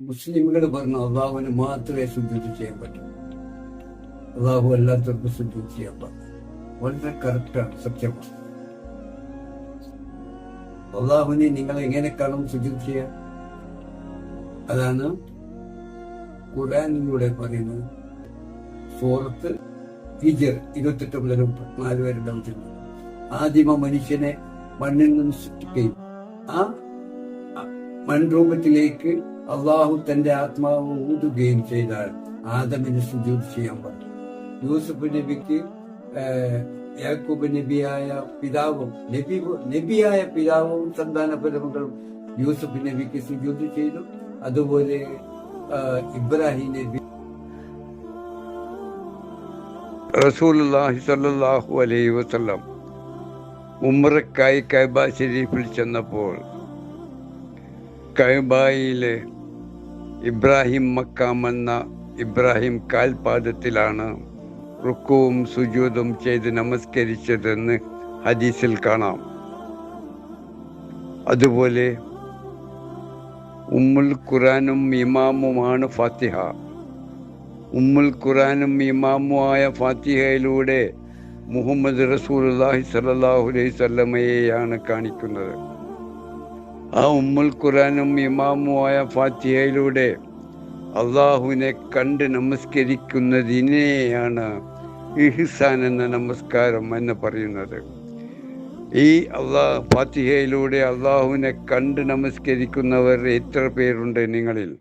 മുസ്ലിമുകൾ പറഞ്ഞു അള്ളാഹുവിന് മാത്രമേ സുജൂത് ചെയ്യാൻ പറ്റൂ. അള്ളാഹു അല്ലാത്തവർക്ക് സുജൂത് ചെയ്യാൻ പറ്റും വളരെ കറക്റ്റാണ് സത്യമാണ്. അള്ളാഹുവിനെ നിങ്ങൾ എങ്ങനെ കാണും സുജൂത് ചെയ്യാൻ? അതാണ് ഖുറാനിലൂടെ പറയുന്നത്. സൂറത്ത് ഹിജർ ഇരുപത്തെട്ട് മുതൽ മുപ്പത്തിനാല് വരെ ആദിമ മനുഷ്യനെ മണ്ണിൽ നിന്ന് സൃഷ്ടിക്കുകയും ആ മൺരൂപത്തിലേക്ക് അള്ളാഹു തന്റെ ആത്മാവ് ഊതുകയും ചെയ്താൽ ആദമിന് സുജൂത് ചെയ്യാൻ പറ്റും. യൂസുഫ് നബിക്ക് യാക്കൂബ് നബിയായ പിതാവും നബി നബിയായ പിതാവും സന്താന പരമകളും യൂസുഫ് നബിക്ക് സുജൂത് ചെയ്തു. അതുപോലെ ഇബ്രാഹിം നബി റസൂലുള്ളാഹി സ്വല്ലല്ലാഹു അലൈഹി വസല്ലം ഉമ്രക്കായി കൈബ ഷെരീഫിൽ ചെന്നപ്പോൾ കൈബായിലെ ഇബ്രാഹിം മക്കാം എന്ന ഇബ്രാഹിം കാൽപാദത്തിലാണ് റുക്കുവും സുജൂതും ചെയ്ത് നമസ്കരിച്ചതെന്ന് ഹദീസിൽ കാണാം. അതുപോലെ ഉമ്മുൽ ഖുറാനും ഇമാമുമാണ് ഫാത്തിഹ. ഉമ്മുൽ ഖുറാനും ഇമാമുമായ ഫാത്തിഹയിലൂടെ മുഹമ്മദ് റസൂലുള്ളാഹി സ്വല്ലല്ലാഹു അലൈഹി കാണിക്കുന്നത്. ആ ഉമ്മുൽ ഖുറാനും ഇമാമുമായ ഫാത്തിഹയിലൂടെ അള്ളാഹുവിനെ കണ്ട് നമസ്കരിക്കുന്നതിനെയാണ് ഇഹ്സാൻ എന്ന നമസ്കാരം എന്ന് പറയുന്നത്. ഈ അള്ളാഹ് ഫാത്തിഹയിലൂടെ അള്ളാഹുവിനെ കണ്ട് നമസ്കരിക്കുന്നവർ എത്ര പേരുണ്ട് നിങ്ങളിൽ?